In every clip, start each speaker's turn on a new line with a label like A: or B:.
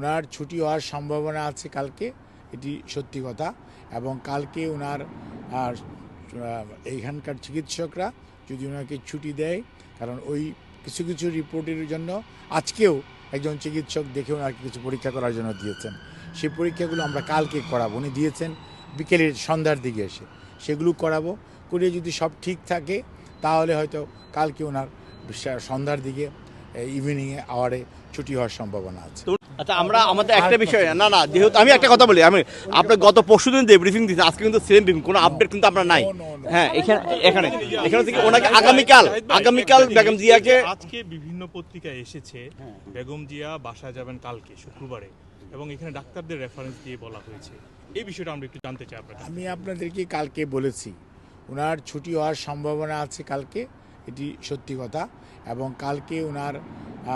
A: ওনার ছুটি হওয়ার সম্ভাবনা আছে কালকে, এটি সত্যি কথা। এবং কালকে ওনার আর এইখানকার চিকিৎসকরা যদি ওনাকে ছুটি দেয়, কারণ ওই কিছু কিছু রিপোর্টের জন্য আজকেও একজন চিকিৎসক দেখে ওনাকে কিছু পরীক্ষা করার জন্য দিয়েছেন। সেই পরীক্ষাগুলো আমরা কালকে করাবো। উনি দিয়েছেন বিকেলের সন্ধ্যার দিকে এসে। সেগুলো করাবো। করে যদি সব ঠিক থাকে, তাহলে হয়তো কালকে ওনার সন্ধ্যার দিকে ইভিনিংয়ে আওয়ারে ছুটি হওয়ার সম্ভাবনা আছে।
B: আচ্ছা আমরা আমাদের একটা বিষয় না না যেহেতু আমি একটা কথা বলি আমি আপনার গত পরশুদিন যে ব্রিফিং দিচ্ছেন আজকে কিন্তু সেম দিন কোনো আপডেট কিন্তু আমরা নাই।
A: No, no, no.
B: হ্যাঁ এখানে এখানে এখানে থেকে ওনাকে আগামীকাল আগামীকাল বেগম জিয়াকে
C: আজকে বিভিন্ন পত্রিকায় এসেছে বেগম জিয়া বাসায় যাবেন কালকে শুক্রবারে এবং এখানে ডাক্তারদের রেফারেন্স দিয়ে বলা হয়েছে। এই বিষয়টা আমরা একটু জানতে চাই আপনার
A: আমি আপনাদেরকে কালকে বলেছি ওনার ছুটি হওয়ার সম্ভাবনা আছে কালকে এটি সত্যি কথা এবং কালকে ওনার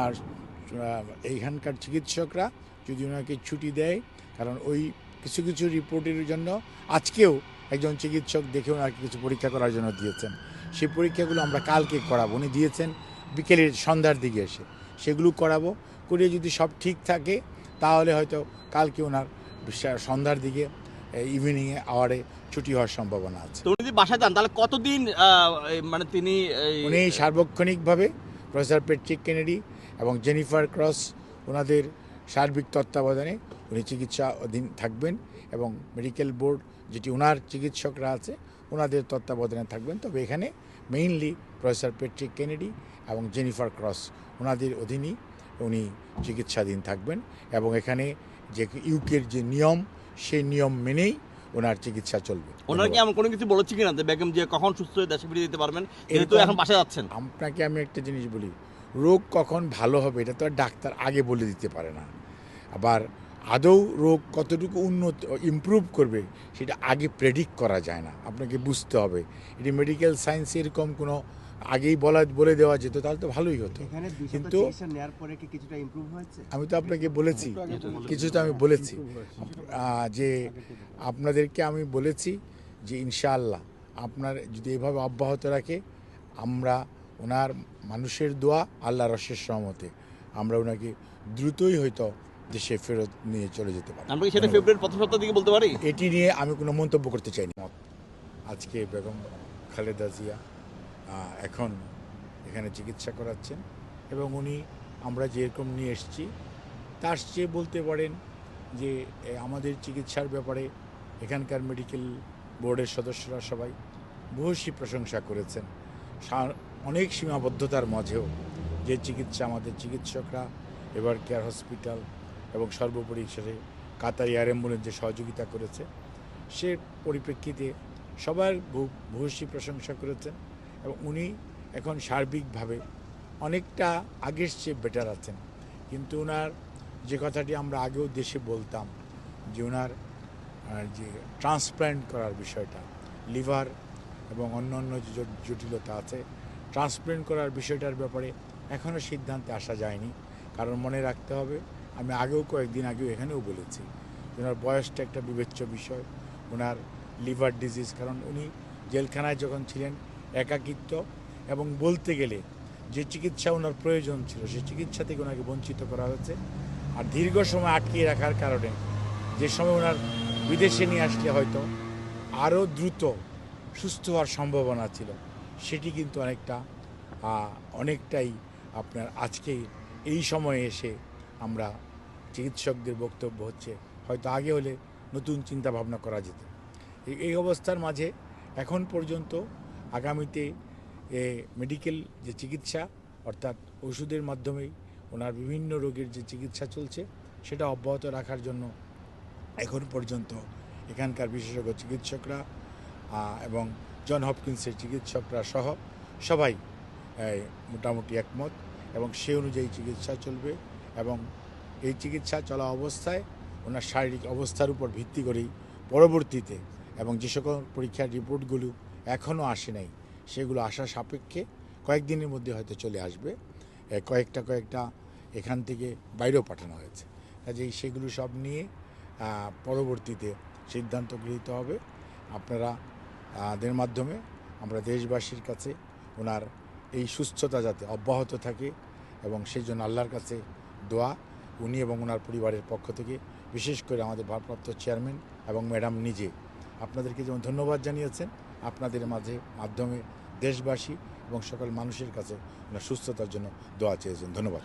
A: আর এইখানকার চিকিৎসকরা যদি ওনাকে ছুটি দেয় কারণ ওই কিছু কিছু রিপোর্টের জন্য আজকেও একজন চিকিৎসক দেখে ওনাকে কিছু পরীক্ষা করার জন্য দিয়েছেন। সেই পরীক্ষাগুলো আমরা কালকে করাবো। উনি দিয়েছেন বিকেলের সন্ধ্যার দিকে এসে। সেগুলো করাবো। করে যদি সব ঠিক থাকে তাহলে হয়তো কালকে ওনার সন্ধ্যার দিকে ইভিনিংয়ে আওয়ারে ছুটি হওয়ার সম্ভাবনা আছে।
B: উনি যদি বাসায় যান তাহলে কতদিন মানে তিনি
A: উনি সার্বক্ষণিকভাবে প্রফেসর পেট্রিক কেনেডি এবং জেনিফার ক্রস ওনাদের সার্বিক তত্ত্বাবধানে উনি চিকিৎসা অধীন থাকবেন এবং মেডিকেল বোর্ড যেটি ওনার চিকিৎসকরা আছে ওনাদের তত্ত্বাবধানে থাকবেন। তবে এখানে মেইনলি প্রফেসর পেট্রিক কেনেডি এবং জেনিফার ক্রস ওনাদের অধীনেই উনি চিকিৎসাধীন থাকবেন এবং এখানে যে ইউকের যে নিয়ম সেই নিয়ম মেনেই ওনার চিকিৎসা চলবে।
B: ওনারা কি এমন কোনো কিছু বলেছে কিনা? যে বেগম জিয়া কখন সুস্থ হয়ে দেশে ফিরে যেতে পারবেন? যেহেতু এখন বাসায় যাচ্ছেন।
A: আপনাকে আমি একটা জিনিস বলি রোগ কখন ভালো হবে এটা তো আর ডাক্তার আগে বলে দিতে পারে না। আবার আদৌ রোগ কতটুকু উন্নত ইমপ্রুভ করবে সেটা আগে প্রেডিক্ট করা যায় না। আপনাকে বুঝতে হবে। এটি মেডিকেল সায়েন্স এরকম কোনো আগেই বলা বলে দেওয়া যেত তাহলে তো ভালোই হতো। কিন্তু
D: চিকিৎসা নেওয়ার পরে কি কিছুটা ইমপ্রুভ হয়েছে?
A: আমি তো আপনাকে বলেছি কিছু তো আমি বলেছি। যে আপনাদেরকে আমি বলেছি যে ইনশাআল্লাহ আপনার যদি এভাবে অব্যাহত রাখে আমরা ওনার মানুষের দোয়া আল্লাহ রসের সহমতে আমরা ওনাকে দ্রুতই হয়তো দেশে ফেরত নিয়ে চলে যেতে পারি।
B: আমরা সেটা ফেব্রুয়ারির প্রথম সপ্তাহ দিকে বলতে পারি?
A: এটি নিয়ে আমি কোনো মন্তব্য করতে চাই না আজকে বেগম খালেদা জিয়া এখন এখানে চিকিৎসা করাচ্ছেন এবং উনি আমরা যেরকম নিয়ে এসেছি তার চেয়ে বলতে পারেন যে আমাদের চিকিৎসার ব্যাপারে এখানকার মেডিকেল বোর্ডের সদস্যরা সবাই বহুশী প্রশংসা করেছেন। অনেক সীমাবদ্ধতার মাঝেও যে চিকিৎসা আমাদের চিকিৎসকরা, এবার কেয়ার হসপিটাল এবং সর্বোপরি সেটা কাতার এয়ার অ্যাম্বুলেন্স যে সহযোগিতা করেছে, সে পরিপ্রেক্ষিতে সবার ভূয়সী প্রশংসা করেছেন এবং উনি এখন সার্বিকভাবে অনেকটা আগের চেয়ে বেটার আছেন। কিন্তু ওনার যে কথাটি আমরা আগেও দেশে বলতাম যে ওনার যে ট্রান্সপ্ল্যান্ট করার বিষয়টা লিভার এবং অন্য অন্য যে জটিলতা আছে ট্রান্সপ্ল্যান্ট করার বিষয়টার ব্যাপারে এখনও সিদ্ধান্তে আসা যায়নি। কারণ মনে রাখতে হবে, আমি আগেও কয়েকদিন আগেও এখানেও বলেছি ওনার বয়সটা একটা বিবেচ্য বিষয়। ওনার লিভার ডিজিজ, কারণ উনি জেলখানায় যখন ছিলেন একাকিত্ব এবং বলতে গেলে যে চিকিৎসা ওনার প্রয়োজন ছিল, সে চিকিৎসা থেকে ওনাকে বঞ্চিত করা হয়েছে। আর দীর্ঘ সময় আটকিয়ে রাখার কারণে যে সময় ওনার বিদেশে নিয়ে আসলে হয়তো আরও দ্রুত সুস্থ হওয়ার সম্ভাবনা ছিল। সেটি কিন্তু অনেকটা অনেকটাই আপনার আজকে এই সময়ে এসে আমরা চিকিৎসকদের বক্তব্য হচ্ছে, হয়তো আগে হলে নতুন চিন্তা ভাবনা করা যেত। এই- অবস্থার মাঝে এখন পর্যন্ত আগামীতে এ মেডিকেল যে চিকিৎসা, অর্থাৎ ওষুধের মাধ্যমেই ওনার বিভিন্ন রোগের যে চিকিৎসা চলছে, সেটা অব্যাহত রাখার জন্য এখন পর্যন্ত এখানকার বিশেষজ্ঞ চিকিৎসকরা এবং জন হপকিন্সের চিকিৎসকরা সহ সবাই মোটামুটি একমত এবং সে অনুযায়ী চিকিৎসা চলবে এবং এই চিকিৎসা চলা অবস্থায় ওনার শারীরিক অবস্থার উপর ভিত্তি করেই পরবর্তীতে এবং যে সকল পরীক্ষার রিপোর্টগুলো এখনও আসে নাই, সেগুলো আসা সাপেক্ষে কয়েকদিনের মধ্যে হয়তো চলে আসবে। কয়েকটা কয়েকটা এখান থেকে বাইরেও পাঠানো হয়েছে। কাজেই সেগুলো সব নিয়ে পরবর্তীতে সিদ্ধান্ত গৃহীত হবে। আপনারা দের মাধ্যমে আমরা দেশবাসীর কাছে ওনার এই সুস্থতা যাতে অব্যাহত থাকে এবং সেই জন্য আল্লাহর কাছে দোয়া, উনি এবং ওনার পরিবারের পক্ষ থেকে, বিশেষ করে আমাদের ভারপ্রাপ্ত চেয়ারম্যান এবং ম্যাডাম নিজে। আপনাদেরকে যেমন ধন্যবাদ জানিয়েছেন, আপনাদের মাঝে, মাধ্যমে দেশবাসী এবং সকল মানুষের কাছে ওনার সুস্থতার জন্য দোয়া চেয়েছেন। ধন্যবাদ।